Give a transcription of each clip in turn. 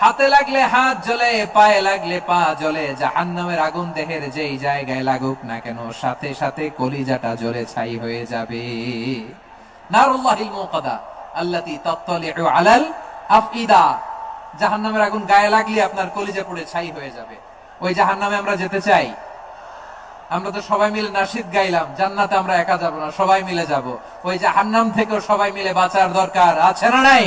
হাতে লাগলে হাত জ্বলে, পায়ে লাগলে পা জ্বলে, জাহান্নামের আগুন দেহের যেই জায়গায় লাগুক না কেন, সাথে সাথে কলিজাটা জ্বলে ছাই হয়ে যাবে। আলাল আগুন গায়ে লাগলে আপনার ছাই হয়ে যাবে। ওই আমরা যেতে চাই। আমরা তো সবাই মিলে গাইলাম, জান্নাতে আমরা একা যাব না, সবাই মিলে যাব। ওই জাহান্নাম থেকেও সবাই মিলে বাঁচার দরকার আছে না নাই?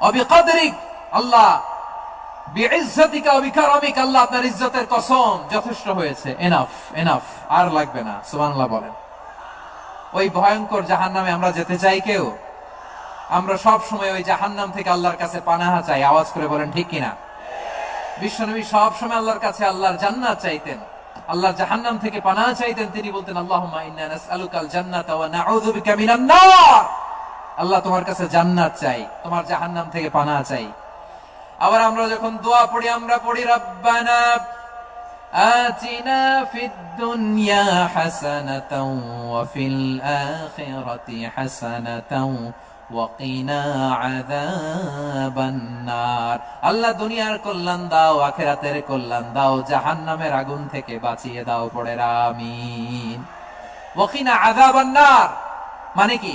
অবিকাদরিক আল্লাহ আল্লাহ আমরা যেতে চাই কেউ? আমরা সব সময় ওই জাহান্নাম থেকে আল্লাহর কাছে পানাহা চাই, আওয়াজ করে বলেন, ঠিক কিনা? বিশ্বনবী সব সময় আল্লাহর কাছে আল্লাহর জান্নাত চাইতেন। আল্লাহর জাহান্নাম থেকে পানাহা চাইতেন, তিনি বলতেন নার। আল্লাহ তোমার কাছে জান্নাত চাই, তোমার জাহান্নাম থেকে পানা চাই। আবার আমরা যখন দোয়া পড়ি, আমরা পড়ি, রব্বানা আতিনা ফিদ দুনিয়া হাসানাতাও ওয়া ফিল আখিরাতি হাসানাতাও আল্লাহ দুনিয়ার কল্যাণ দাও, আখেরাতের কল্যাণ দাও, জাহান্নামের আগুন থেকে বাঁচিয়ে দাও পড়ে রামিন ওকিনা আদাবান্নার মানে কি?